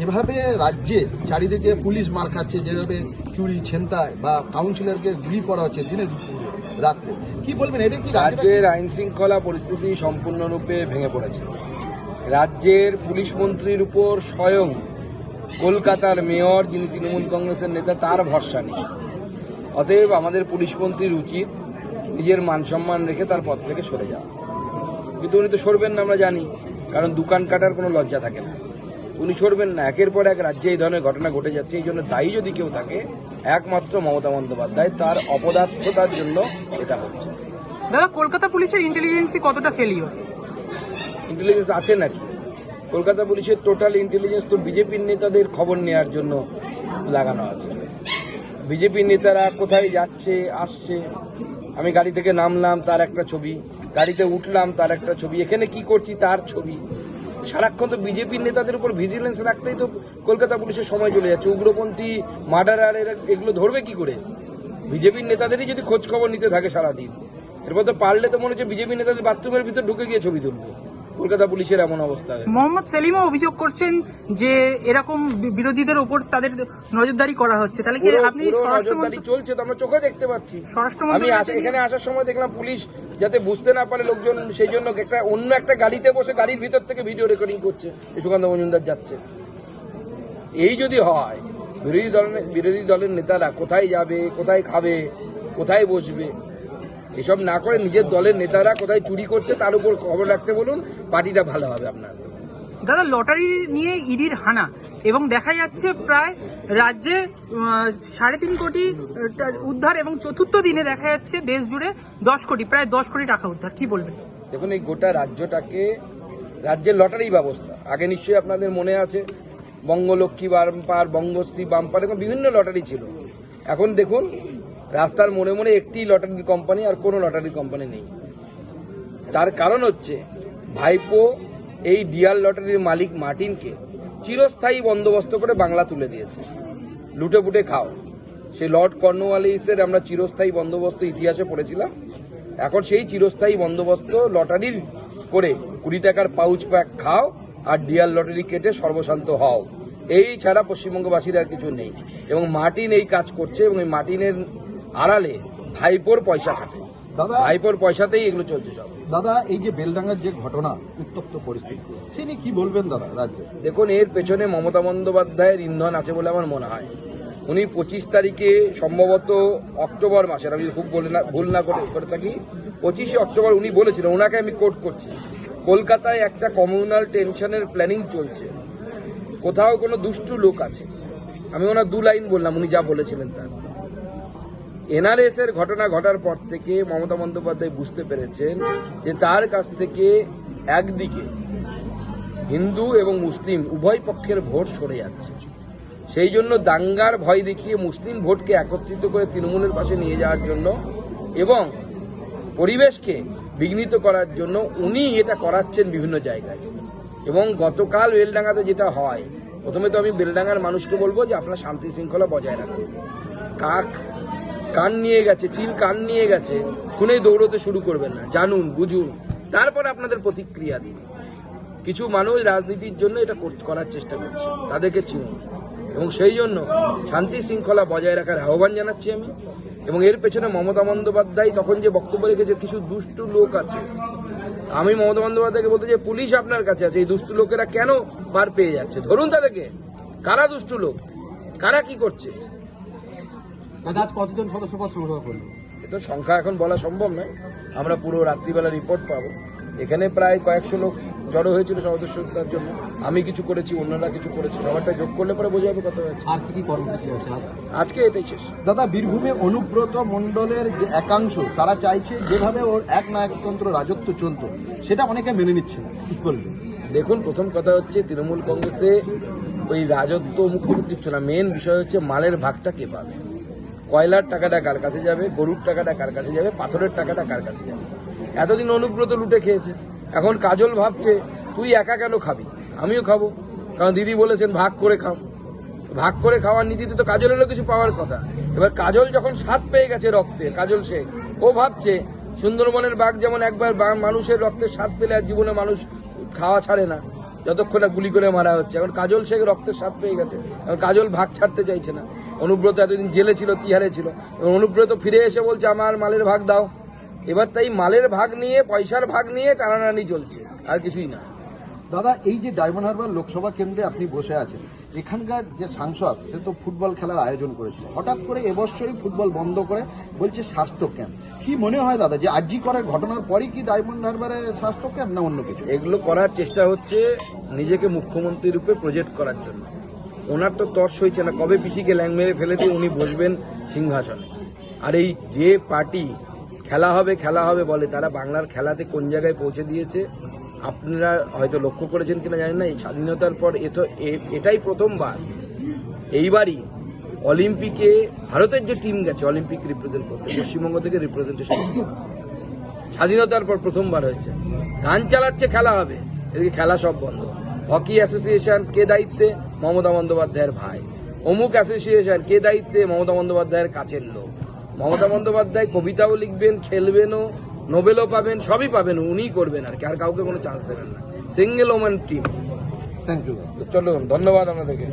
যেভাবে রাজ্যে চারিদিকে পুলিশ মার খাচ্ছে যেভাবে চুরি ছেনতায় বা কাউন্সিলরকে গুলি করা হচ্ছে দিনের রাত্রে কি বলবেন? এটা কি রাজ্যের আইন শৃঙ্খলা পরিস্থিতি সম্পূর্ণরূপে ভেঙে পড়েছে। রাজ্যের পুলিশ মন্ত্রীর উপর স্বয়ং কলকাতার মেয়র যিনি তৃণমূল কংগ্রেসের নেতা তার ভরসা নেই। অতএব আমাদের পুলিশ মন্ত্রীর উচিত নিজের মান সম্মান রেখে তার পদ থেকে সরে যাওয়া। কিন্তু উনি তো সরবেন না আমরা জানি কারণ দোকান কাটার কোনো লজ্জা থাকে না। উনি সরবেন না। একের পর এক রাজ্যে এই ধরনের ঘটনা ঘটে যাচ্ছে এই জন্য দায়ী যদি কেউ থাকে একমাত্র মমতা বন্দ্যোপাধ্যায় তার অপদার্থতার জন্য এটা হচ্ছে। দাদা কলকাতা পুলিশের ইন্টেলিজেন্সি কতটা ফেলিওর ইন্টেলিজেন্স আছে নাকি? কলকাতা পুলিশের টোটাল ইন্টেলিজেন্স তো বিজেপির নেতাদের খবর নেওয়ার জন্য লাগানো আছে। বিজেপির নেতারা কোথায় যাচ্ছে আসছে? আমি গাড়ি থেকে নামলাম তার একটা ছবি। গাড়িতে উঠলাম তার একটা ছবি। এখানে কি করছি তার ছবি। সারাক্ষণ তো বিজেপির নেতাদের উপর ভিজিলেন্স রাখতেই তো কলকাতা পুলিশের সময় চলে যাচ্ছে। উগ্রপন্থী মার্ডারার এগুলো ধরবে কি করে? বিজেপির নেতাদেরই যদি খোঁজ খবর নিতে থাকে সারাদিন। এরপর তো পারলে তো মনে হচ্ছে বিজেপি নেতাদের বাথরুমের ভিতর ঢুকে গিয়ে ছবি তুলবে। কলকাতা পুলিশের এমন অবস্থা। মোহাম্মদ সেলিমও অভিযোগ করছেন যে এরকম বিরোধীদের ওপর তাদের নজরদারি করা হচ্ছে। তাহলে কি আপনি নজরদারি চলছে তো আমরা চোখে দেখতে পাচ্ছি। আমি এখানে আসার সময় দেখলাম পুলিশ যাতে বুঝতে না পারে লোকজন সেই জন্য একটা অন্য একটা গাড়িতে বসে গাড়ির ভিতর থেকে ভিডিও রেকর্ডিং করছে সুকান্ত মজুমদার যাচ্ছে। এই যদি হয় বিরোধী দলের বিরোধী দলের নেতারা কোথায় যাবে কোথায় খাবে কোথায় বসবে? এসব না করে নিজের দলের নেতারা কোথায় চুরি করছে তার উপর খবর রাখতে বলুন পার্টিটা ভালো হবে আপনার। দাদা লটারি নিয়ে ইডির হানা এবং দেখা যাচ্ছে প্রায় রাজ্যে সাড়ে তিন কোটি উদ্ধার এবং চতুর্থ দিনে দেখা যাচ্ছে দেশ জুড়ে দশ কোটি প্রায় দশ কোটি টাকা উদ্ধার। কি বলবেন? দেখুন এই গোটা রাজ্যটাকে রাজ্যের লটারি ব্যবস্থা আগে নিশ্চয়ই আপনাদের মনে আছে বঙ্গলক্ষ্মী বাম্পার বঙ্গশ্রী বাম্পার এরকম বিভিন্ন লটারি ছিল। এখন দেখুন রাস্তার মনে মনে একটি লটারির কোম্পানি আর কোনো লটারি কোম্পানি নেই। তার কারণ হচ্ছে, ভাইপো এই ডিয়ার লটারির মালিক মার্টিনকে চিরস্থায়ী বন্দোবস্ত করে বাংলা তুলে দিয়েছে। লুটে পুটে খাও। সেই লর্ড কর্নওয়ালিসের আমরা চিরস্থায়ী বন্দোবস্ত ইতিহাসে পড়েছিলাম। এখন সেই চিরস্থায়ী বন্দোবস্ত লটারির করে কুড়ি টাকার পাউচ প্যাক খাও আর ডিয়ার লটারি কেটে সর্বশান্ত হও। এই ছাড়া পশ্চিমবঙ্গবাসীর আর কিছু নেই। এবং মার্টিন এই কাজ করছে এবং এই মার্টিনের আড়ালে ভাইপোর পয়সা খাটে। দাদা ভাইপোর পয়সাতেই এগুলো চলছে সব। দাদা এই যে বেলডাঙ্গার যে ঘটনা উত্তপ্ত পরিস্থিতি সে নিয়ে কি বলবেন দাদা রাজ্যে? দেখুন এর পেছনে মমতা বন্দ্যোপাধ্যায়ের ইন্ধন আছে বলে আমার মনে হয়। উনি পঁচিশ তারিখে সম্ভবত অক্টোবর মাসের আমি খুব বলে না ভুল না করে করে থাকি পঁচিশে অক্টোবর উনি বলেছিলেন ওনাকে আমি কোট করছি। কলকাতায় একটা কমিউনাল টেনশনের প্ল্যানিং চলছে। কোথাও কোনো দুষ্টু লোক আছে। আমি ওনার দু লাইন বললাম উনি যা বলেছিলেন তার। এনআরএস এর ঘটনা ঘটার পর থেকে মমতা বন্দ্যোপাধ্যায় বুঝতে পেরেছেন যে তার কাছ থেকে একদিকে হিন্দু এবং মুসলিম উভয় পক্ষের ভোট সরে যাচ্ছে। সেই জন্য দাঙ্গার ভয় দেখিয়ে মুসলিম ভোটকে একত্রিত করে তৃণমূলের পাশে নিয়ে যাওয়ার জন্য এবং পরিবেশকে বিঘ্নিত করার জন্য উনি এটা করাচ্ছেন বিভিন্ন জায়গায়। এবং গতকাল বেলডাঙ্গাতে যেটা হয়, প্রথমে তো আমি বেলডাঙ্গার মানুষকে বলব যে আপনারা শান্তি শৃঙ্খলা বজায় রাখুন। কাক কান নিয়ে গেছে, চিল কান নিয়ে গেছে, শুনেই দৌড়তে শুরু করবেন না। জানুন, বুঝুন। তারপর আপনাদের প্রতিক্রিয়া দিন। কিছু মানুষ রাজনীতির জন্য এটা করার চেষ্টা করছে। তাদেরকে চিনুন। এবং সেই জন্য শান্তি শৃঙ্খলা বজায় রাখার আহ্বান জানাচ্ছি আমি। এবং এর পেছনে মমতা বন্দ্যোপাধ্যায় তখন যে বক্তব্য রেখেছে, কিছু দুষ্টু লোক আছে। আমি মমতা বন্দ্যোপাধ্যায়কে বলতে যে পুলিশ আপনার কাছে আছে। এই দুষ্টু লোকেরা কেন পার পেয়ে যাচ্ছে? ধরুন তাদেরকে। কারা দুষ্টু লোক? কারা কি করছে? আজ কতজন সদস্য পদ সংগ্রহ করল এটা সংখ্যা এখন বলা সম্ভব নয়। আমরা পুরো রাত্রিবেলা রিপোর্ট পাবো। এখানে প্রায় কয়েকশো লোক জড়ো হয়েছিল সদস্যতার জন্য। আমি কিছু করেছি অন্যরা কিছু করেছে। সবারটা যোগ করলে পরে বোঝা যাবে কত হয়েছে। আর কি কি কর্মসূচি আছে আজকে এটাই শেষ। দাদা বীরভূমে অনুব্রত মণ্ডলের যে একাংশ তারা চাইছে যেভাবে ওর এক নায়কতন্ত্র রাজত্ব চলতো সেটা অনেকে মেনে নিচ্ছে না। কি করবে দেখুন প্রথম কথা হচ্ছে তৃণমূল কংগ্রেসে ওই রাজত্ব মুখ্য কিছু না। মেন বিষয় হচ্ছে মালের ভাগটা কে পাবে? কয়লার টাকাটা কার কাছে যাবে, গরুর টাকাটা কার কাছে যাবে, পাথরের টাকাটা কার কাছে যাবে? এতদিন অনুব্রত লুটে খেয়েছে। এখন কাজল ভাবছে, তুই একা কেন খাবি? আমিও খাব। কারণ দিদি বলেছেন, ভাগ করে খাও। ভাগ করে খাওয়ার নীতিতে তো কাজলেরও কিছু পাওয়ার কথা। এবার কাজল যখন স্বাদ পেয়ে গেছে রক্তে, কাজল শেখ ও ভাবছে, সুন্দরবনের বাঘ যেমন একবার মানুষের রক্তের স্বাদ পেলে আর জীবনে মানুষ খাওয়া ছাড়ে না, যতক্ষণ গুলি করে মারা হচ্ছে। এখন কাজল শেখ রক্তের স্বাদ পেয়ে গেছে। এখন কাজল ভাগ ছাড়তে চাইছে না। অনুব্রত এতদিন জেলে ছিল তিহারে ছিল। এবং অনুব্রত ফিরে এসে বলছে আমার মালের ভাগ দাও। এবার তাই মালের ভাগ নিয়ে পয়সার ভাগ নিয়ে টানাটানি চলছে আর কিছুই না। দাদা এই যে ডায়মন্ড হারবার লোকসভা কেন্দ্রে আপনি বসে আছেন এখানকার যে সাংসদ সে তো ফুটবল খেলার আয়োজন করেছিল। হঠাৎ করে এবছরই ফুটবল বন্ধ করে বলছে স্বাস্থ্য ক্যাম্প। কি মনে হয় দাদা যে আরজি করার ঘটনার পরই কি ডায়মন্ড হারবারে স্বাস্থ্য ক্যাম্প না অন্য কিছু? এগুলো করার চেষ্টা হচ্ছে নিজেকে মুখ্যমন্ত্রী রূপে প্রজেক্ট করার জন্য। ওনার তো তর্স হয়েছে না। কবে পিসিকে ল্যাং মেরে ফেলে দিয়ে উনি বসবেন সিংহাসনে? আর এই যে পার্টি, খেলা হবে খেলা হবে বলে, তারা বাংলার খেলাতে কোন জায়গায় পৌঁছে দিয়েছে? আপনারা হয়তো লক্ষ্য করেছেন কিনা জানেন না, এই স্বাধীনতার পর এ তো এটাই প্রথমবার। এইবারই অলিম্পিকে, ভারতের যে টিম গেছে, অলিম্পিক রিপ্রেজেন্ট করতে, পশ্চিমবঙ্গ থেকে রিপ্রেজেন্টেশন স্বাধীনতার পর প্রথমবার হয়েছে। গান চালাচ্ছে, খেলা হবে। এদিকে খেলা সব বন্ধ। হকি অ্যাসোসিয়েশন কে দায়িত্বে? মমতা বন্দ্যোপাধ্যায়ের ভাই। অমুক অ্যাসোসিয়েশন কে দায়িত্বে মমতা বন্দ্যোপাধ্যায়ের কাছের লোক? মমতা বন্দ্যোপাধ্যায় কবিতাও লিখবেন, খেলবেনও, নোবেলও পাবেন, সবই পাবেন, উনিই করবেন আর কি, আর কাউকে কোনো চান্স দেবেন না। Single woman team thank you চলুন, ধন্যবাদ আপনাদেরকে।